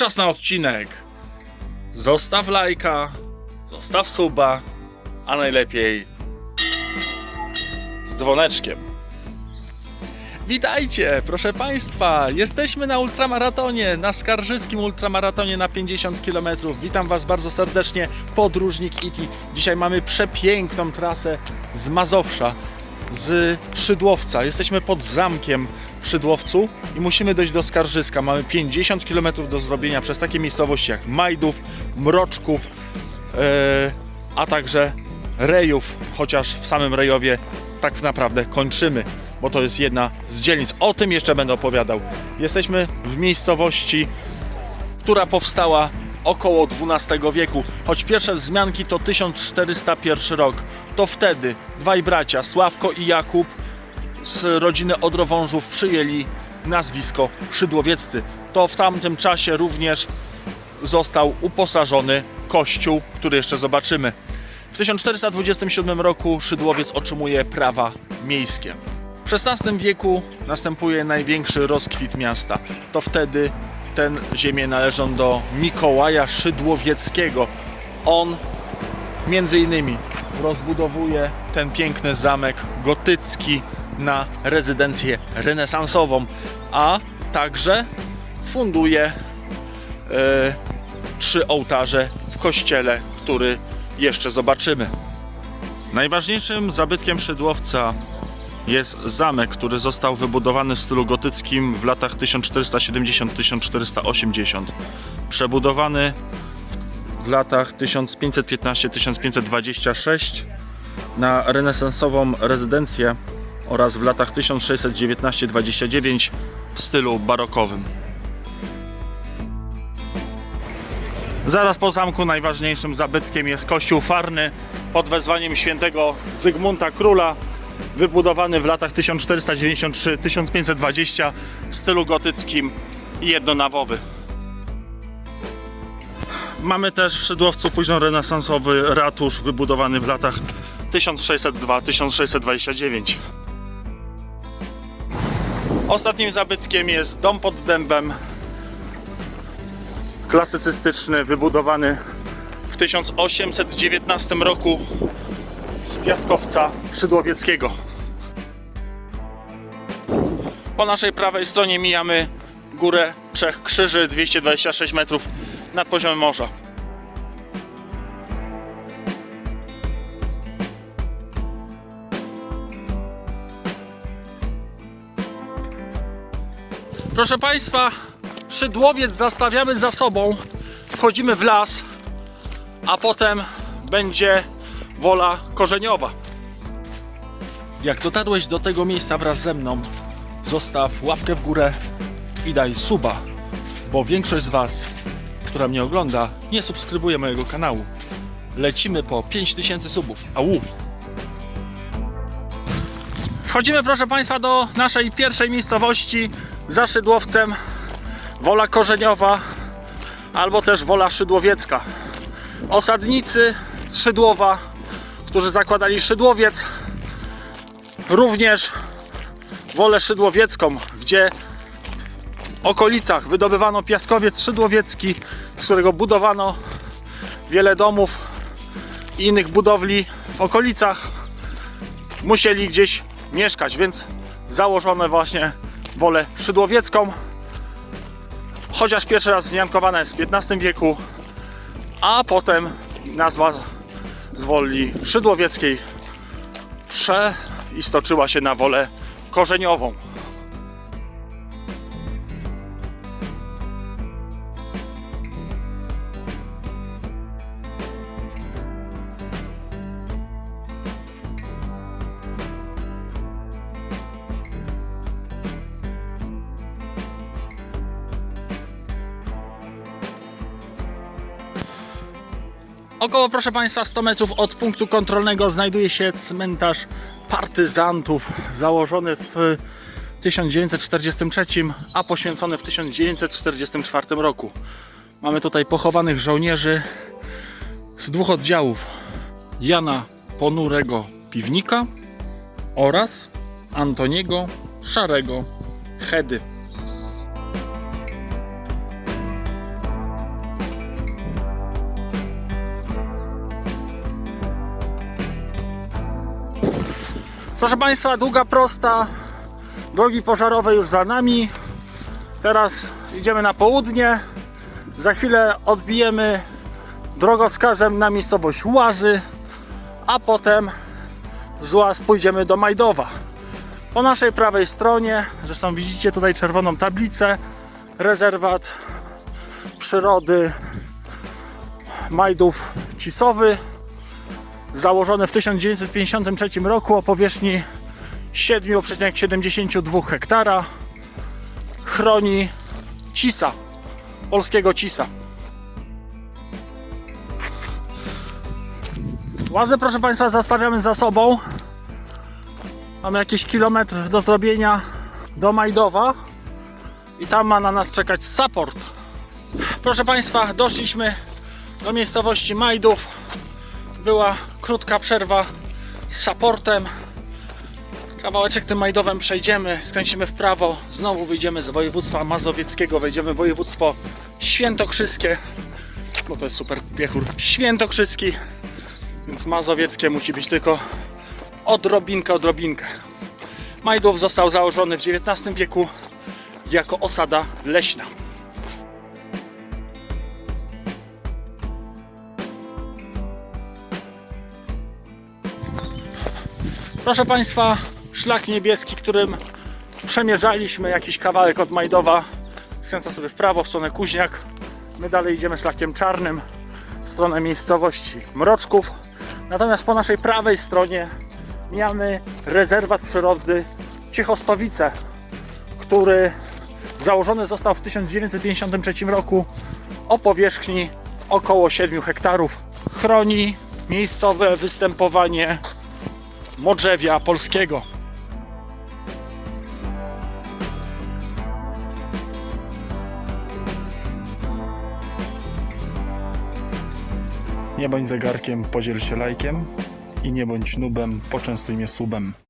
Czas na odcinek. Zostaw lajka, zostaw suba, a najlepiej z dzwoneczkiem. Witajcie, proszę Państwa. Jesteśmy na ultramaratonie, na skarżyskim ultramaratonie na 50 km. Witam Was bardzo serdecznie, podróżnik Iti. Dzisiaj mamy przepiękną trasę z Mazowsza, z Szydłowca. Jesteśmy pod zamkiem Szydłowcu i musimy dojść do Skarżyska. Mamy 50 km do zrobienia przez takie miejscowości jak Majdów, Mroczków, e, a także Rejów, chociaż w samym Rejowie tak naprawdę kończymy, bo to jest jedna z dzielnic. O tym jeszcze będę opowiadał. Jesteśmy w miejscowości, która powstała około XII wieku, choć pierwsze wzmianki to 1401 rok. To wtedy dwaj bracia, Sławko i Jakub, z rodziny Odrowążów przyjęli nazwisko Szydłowieccy. To w tamtym czasie również został uposażony kościół, który jeszcze zobaczymy. W 1427 roku Szydłowiec otrzymuje prawa miejskie. W XVI wieku następuje największy rozkwit miasta. To wtedy ten ziemię należą do Mikołaja Szydłowieckiego. On między innymi rozbudowuje ten piękny zamek gotycki na rezydencję renesansową, a także funduje e, trzy ołtarze w kościele, który jeszcze zobaczymy. Najważniejszym zabytkiem Szydłowca jest zamek, który został wybudowany w stylu gotyckim w latach 1470-1480. Przebudowany w latach 1515-1526 na renesansową rezydencję oraz w latach 1619-29 w stylu barokowym. Zaraz po zamku najważniejszym zabytkiem jest kościół farny pod wezwaniem świętego Zygmunta Króla, wybudowany w latach 1493-1520 w stylu gotyckim i jednonawowy. Mamy też w Szydłowcu późnorenesansowy ratusz wybudowany w latach 1602-1629. Ostatnim zabytkiem jest dom pod dębem, klasycystyczny, wybudowany w 1819 roku z piaskowca szydłowieckiego. Po naszej prawej stronie mijamy górę Trzech Krzyży, 226 metrów nad poziomem morza. Proszę Państwa, Szydłowiec zastawiamy za sobą, wchodzimy w las, a potem będzie wola korzeniowa. Jak dotarłeś do tego miejsca wraz ze mną, zostaw łapkę w górę i daj suba, bo większość z Was, która mnie ogląda, nie subskrybuje mojego kanału. Lecimy po 5000 subów. Au! Wchodzimy, proszę Państwa, do naszej pierwszej miejscowości za Szydłowcem. Wola Korzeniowa albo też Wola Szydłowiecka. Osadnicy z Szydłowa, którzy zakładali Szydłowiec, również Wolę Szydłowiecką, gdzie w okolicach wydobywano piaskowiec szydłowiecki, z którego budowano wiele domów i innych budowli w okolicach. Musieli gdzieś mieszkać, więc założono właśnie Wolę Szydłowiecką chociaż pierwszy raz zmiankowana jest w XV wieku, a potem nazwa z woli szydłowieckiej przeistoczyła się na wolę korzeniową. Około, proszę Państwa, 100 metrów od punktu kontrolnego znajduje się cmentarz partyzantów, założony w 1943, a poświęcony w 1944 roku. Mamy tutaj pochowanych żołnierzy z dwóch oddziałów: Jana Ponurego Piwnika oraz Antoniego Szarego Hedy. Proszę Państwa, długa prosta, drogi pożarowe już za nami. Teraz idziemy na południe. Za chwilę odbijemy drogowskazem na miejscowość Łazy, a potem z Łaz pójdziemy do Majdowa. Po naszej prawej stronie, zresztą widzicie tutaj czerwoną tablicę, rezerwat przyrody Majdów Cisowy, założony w 1953 roku o powierzchni 7,72 hektara. Chroni cisa, polskiego cisa. Łazę, proszę Państwa, zostawiamy za sobą. Mamy jakiś kilometr do zrobienia do Majdowa i tam ma na nas czekać support. Proszę Państwa, doszliśmy do miejscowości Majdów. Była krótka przerwa z supportem. Kawałeczek tym Majdowem przejdziemy, skręcimy w prawo, znowu wyjdziemy z województwa mazowieckiego, wejdziemy w województwo świętokrzyskie, bo to jest super piechur, świętokrzyski, więc mazowieckie musi być tylko odrobinkę, odrobinkę. Majdów został założony w XIX wieku jako osada leśna. Proszę Państwa, szlak niebieski, którym przemierzaliśmy jakiś kawałek od Majdowa, skręca sobie w prawo w stronę Kuźniak. My dalej idziemy szlakiem czarnym w stronę miejscowości Mroczków. Natomiast po naszej prawej stronie mamy rezerwat przyrody Ciechostowice, który założony został w 1953 roku o powierzchni około 7 hektarów. Chroni miejscowe występowanie modrzewia polskiego. Nie bądź zegarkiem, podziel się lajkiem i nie bądź nubem, poczęstuj mnie subem.